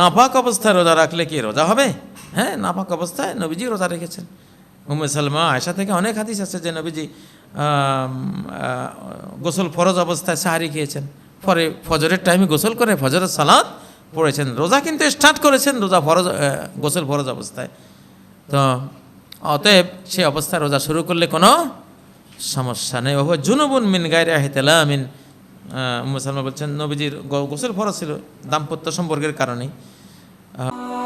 নাপাক অবস্থায় রোজা রাখলে কি রোজা হবে? হ্যাঁ নাপাক অবস্থায় নবীজি রোজা রেখেছেন। উম্মে সালমা আয়সা থেকে অনেক হাদিস আছে যে নবীজি গোসল ফরজ অবস্থায় সাহারি খেয়েছেন। পরে ফজরের টাইমে গোসল করে ফজরের সালাদ পড়েছেন। রোজা কিন্তু স্টার্ট করেছেন, রোজা ফরজ গোসল ফরজ অবস্থায়। তো অতএব সেই অবস্থায় রোজা শুরু করলে কোনো সমস্যা নেই। ওহ জুনুবুন মিন গায়রে হেতেলা মিন মুসলমান বলছেন, নবীজির গোসল ফরজ ছিল দাম্পত্য সম্পর্কের কারণেই। Uh